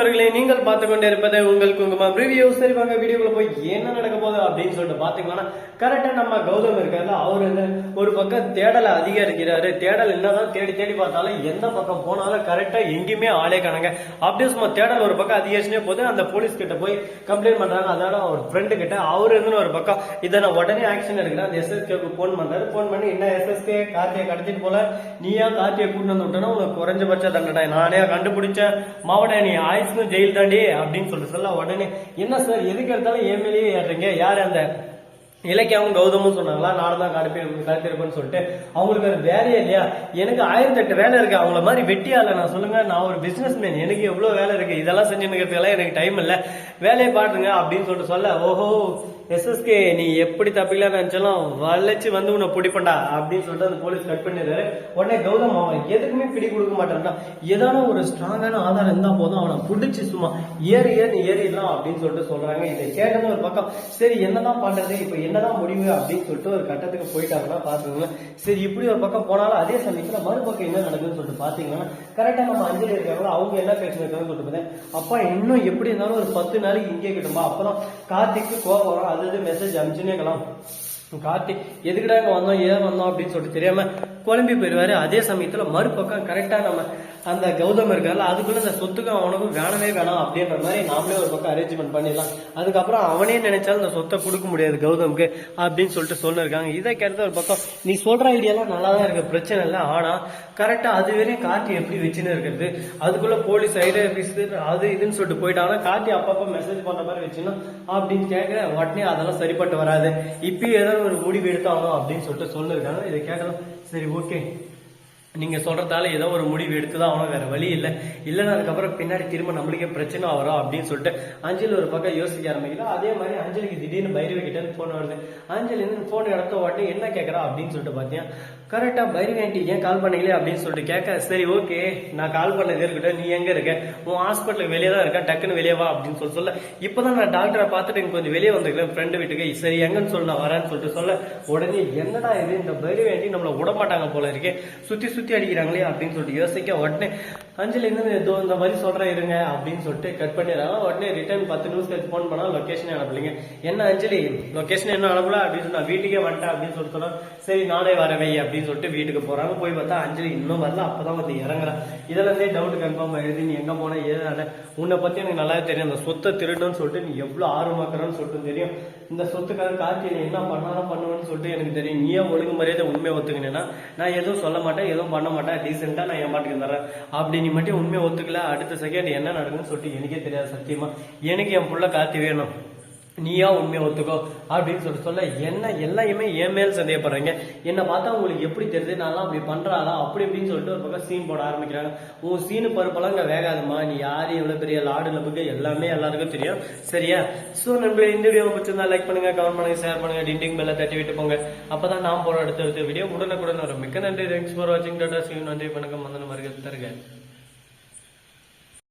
நண்பர்களே நீங்கள் பார்த்து கொண்டே இருப்பது உங்கள் குங்குமம் ரிவ்யூ சரி வாங்க வீடியோக்குள்ள போய் என்ன நடக்க போகுது அப்படின்னு சொல்லிட்டு பாத்தீங்கன்னா கரெக்டா நம்ம கௌதம் இருக்காரு. அவர் வந்து ஒரு பக்கம் தேடலை அதிகரிக்கிறாரு. தேடல் என்னதான் தேடி தேடி பார்த்தாலும் எந்த பக்கம் போனாலும் கரெக்டா எங்கேயுமே ஆளே காணுங்க. அப்படியே சும்மா தேடல் ஒரு பக்கம் அதிகரிச்சுனே போது அந்த போலீஸ் கிட்ட போய் கம்ப்ளைண்ட் பண்றாங்க. அதனால அவர் ஃப்ரெண்டு கிட்ட அவர் இருந்து ஒரு பக்கம். இதை நான் உடனே ஆக்ஷன் எடுக்கிறேன். அந்த எஸ்எஸ்கேக்கு போன் பண்றாரு. போன் பண்ணி என்ன எஸ்எஸ்கே கார்த்தியை கடத்திட்டு போல. நீயா கார்த்தியை கூட்டு வந்து விட்டனா உனக்கு குறைஞ்சபட்ச தண்டனை. நானே கண்டுபிடிச்சேன். மாவட்ட நீ மேக்ஸிமம் ஜெயில் தாண்டி அப்படின்னு சொல்லிட்டு சொல்ல உடனே என்ன சார் எதுக்கு எடுத்தாலும் என் மேலேயே ஏறுறீங்க? யார் அந்த இலக்கியாவும் கௌதமும் சொன்னாங்களா நானும் தான் கடப்பி கடத்திருப்பேன்னு சொல்லிட்டு. அவங்களுக்கு அது வேலையே இல்லையா? எனக்கு ஆயிரத்தி எட்டு வேலை இருக்கு. அவங்கள மாதிரி வெட்டியா இல்லை. நான் சொல்லுங்க நான் ஒரு பிசினஸ் மேன் எனக்கு எவ்வளோ வேலை இருக்கு? இதெல்லாம் செஞ்சுக்கிறதுக்கெல்லாம் எனக்கு டைம் இல்லை. வேலையை பாட்டுங்க அப்படின்னு சொல்லிட்டு சொல்ல ஓஹோ எஸ்எஸ்கே நீ எப்படி தப்பிக்கலாம் நினைச்சாலும் வளைச்சு வந்து உன்னை பிடிப்பண்டா அப்படின்னு சொல்லிட்டு அந்த போலீஸ் கட் பண்ணிடுறாரு. உடனே கௌதம் அவன் எதுக்குமே பிடி கொடுக்க மாட்டான்டா. ஏதான ஒரு ஸ்ட்ராங்கான ஆதாரம் இருந்தால் போதும். அவனை பிடிச்சி சும்மா ஏறி ஏறி ஏறிடலாம் அப்படின்னு சொல்லிட்டு சொல்றாங்க. இதை கேட்டது ஒரு பக்கம் சரி என்னதான் பண்றது? இப்போ என்னதான் முடிவு அப்படின்னு சொல்லிட்டு ஒரு கட்டத்துக்கு போயிட்டாங்கன்னா பாத்துக்கோங்க. சரி இப்படி ஒரு பக்கம் போனாலும் அதே சமயத்துல மறுபக்கம் என்ன நடக்குதுன்னு சொல்லிட்டு பாத்தீங்கன்னா கரெக்டா நம்ம அஞ்சலி இருக்காங்களோ அவங்க என்ன பேசுறாங்கன்னு சொல்லிட்டு பார்த்தேன் அப்பா இன்னும் எப்படி இருந்தாலும் ஒரு பத்து நாளைக்கு இங்கே கிட்டுமா? அப்புறம் கார்த்திக்கு கோபம் வரும் அது மெசேஜ் அனுப்பிச்சுனே இருக்கலாம். கார்த்திக் எதுக்குடா வந்தோம் ஏன் வந்தோம் அப்படின்னு சொல்லிட்டு தெரியாம குழம்பி போயிடுவாரு. அதே சமயத்துல மறுபக்கம் கரெக்டா நம்ம அந்த கௌதம் இருக்கார்ல அதுக்குள்ள இந்த சொத்துக்கும் அவனுக்கும் வேணவே வேணாம் அப்படின்ற மாதிரி நாமளே ஒரு பக்கம் அரேஞ்ச்மெண்ட் பண்ணிடலாம். அதுக்கப்புறம் அவனே நினைச்சாலும் இந்த சொத்தை கொடுக்க முடியாது கௌதமுக்கு அப்படின்னு சொல்லிட்டு சொல்லிருக்காங்க. இதை கேட்டது ஒரு பக்கம் நீ சொல்ற ஐடியாலாம் நல்லா தான் இருக்கு பிரச்சனை இல்லை. ஆனா கரெக்டா அது வரையும் எப்படி வச்சுன்னு இருக்கிறது அதுக்குள்ள போலீஸ் ஐடியா அது இதுன்னு சொல்லிட்டு போயிட்டாங்கன்னா காட்டி அப்பப்போ மெசேஜ் பண்ற மாதிரி வச்சுன்னா அப்படின்னு கேட்க உடனே அதெல்லாம் சரிப்பட்டு வராது. இப்பயும் ஏதாவது ஒரு முடிவு எடுத்தாகணும் அப்படின்னு சொல்லிட்டு சொல்லிருக்காங்க. இதை கேட்கலாம் சரி ஓகே நீங்க சொல்றதால ஏதோ ஒரு முடிவு எடுத்துதான் ஆகணும் வேற வழி இல்லை. இல்லைன்னா அதுக்கப்புறம் பின்னாடி திரும்ப நம்மளுக்கே பிரச்சனை வரும் அப்படின்னு சொல்லிட்டு அஞ்சலி ஒரு பக்கம் யோசிக்க ஆரம்பிக்கிறோம் அதே மாதிரி அஞ்சலிக்கு திடீர்னு பைரவி கிட்ட இருந்து போன் வருது. அஞ்சலி போன் எடுத்த உடனே என்ன கேட்கறா அப்படின்னு சொல்லிட்டு பார்த்தீங்கன்னா கரெக்டா பைரவி ஆண்டி ஏன் கால் பண்ணீங்களே அப்படின்னு சொல்லிட்டு கேட்க சரி ஓகே நான் கால் பண்ணது இருக்கட்டும் நீ எங்க இருக்க? உன் ஹாஸ்பிட்டலுக்கு வெளியே தான் இருக்கேன் டக்குன்னு வெளியே வா அப்படின்னு சொல்லி சொல்ல. இப்பதான் நான் டாக்டரை பார்த்துட்டு எனக்கு கொஞ்சம் வெளியே வந்துருக்கேன் ஃப்ரெண்டு வீட்டுக்கு. சரி எங்கன்னு சொல்லி நான் வரேன்னு சொல்லிட்டு சொல்ல. உடனே என்னடா இது? இந்த பைரவி ஆண்டி நம்மள விட மாட்டாங்க போல இருக்கே. சுத்தி சுற்றி அடிக்கிறாங்களே அப்படின்னு சொல்லிட்டு யோசிக்க உடனே அஞ்சலி இருந்து ஏதோ இந்த மாதிரி சொல்கிறேன் இருங்க அப்படின்னு சொல்லிட்டு கட் பண்ணிடுறாங்க. உடனே ரிட்டர்ன் பத்து நிமிஷம் கழிச்சு ஃபோன் பண்ணால் லொக்கேஷனே அனுப்பலைங்க. என்ன அஞ்சலி? லொக்கேஷன் என்ன அனுப்பல? அப்படின்னு சொல்லி நான் வீட்டுக்கே வந்துட்டேன் அப்படின்னு சொல்லிட்டு சொன்னா சரி நானே வரவை அப்படின்னு சொல்லிட்டு வீட்டுக்கு போகிறாங்க போய் பார்த்தா அஞ்சலி இன்னும் வரல. அப்பதான் வந்து இறங்குறா. இதெல்லாம் டவுட் கன்ஃபார்ம் ஆயிடுது. நீ எங்கே போன? ஏதாவது உன்னை பற்றி எனக்கு நல்லா தெரியும். அந்த சொத்தை திருடுன்னு சொல்லிட்டு நீ எவ்வளோ ஆர்வமாக்குறன்னு சொல்லிட்டு தெரியும். இந்த சொத்துக்காக கார்த்தி நீ என்ன பண்ணாலும் பண்ணுவேன்னு சொல்லிட்டு எனக்கு தெரியும். நீயே ஒழுங்கு மரியாதை உண்மையை ஒத்துக்கினேன்னா நான் எதுவும் சொல்ல மாட்டேன். எதுவும் பண்ண மாட்டேன் டீசெண்டாக நான் என் பாட்டுக்கு தரேன் அப்படி நீ மட்டும் உண்மையை ஒத்துக்கல அடுத்த செகண்ட் என்ன நடக்கும்னு சொல்லிட்டு எனக்கே தெரியாது சத்தியமா. எனக்கு என் புள்ள காத்தி வேணும். நீயா உண்மையை ஒத்துக்கோ அப்படின்னு சொல்லிட்டு சொல்ல என்ன எல்லாமே என் மேல் சந்தேகப்படுறீங்க. என்னை பார்த்தா உங்களுக்கு எப்படி தெரியுது? நான்லாம் அப்படி பண்ணுறாளா அப்படி இப்படின்னு சொல்லிட்டு ஒரு பக்கம் சீன் போட ஆரம்பிக்கிறாங்க. உன் சீனு பருப்பெல்லாம் இங்கே வேகாதுமா நீ யார் எவ்வளோ பெரிய லாடு லப்புக்கு எல்லாமே எல்லாருக்கும் தெரியும். சரியா? ஸோ நண்பர் இந்த வீடியோ பிடிச்சிருந்தா லைக் பண்ணுங்க கமெண்ட் பண்ணுங்க ஷேர் பண்ணுங்க டிண்டிங் பெல்ல தட்டி விட்டு போங்க. அப்போ தான் நான் போகிற அடுத்த அடுத்த வீடியோ உடனுக்குடன் வரும். மிக்க நன்றி. தேங்க்ஸ் ஃபார் வாட்சிங் டாட்டா சீன் நன்றி வணக்கம். வந்தன மருகல்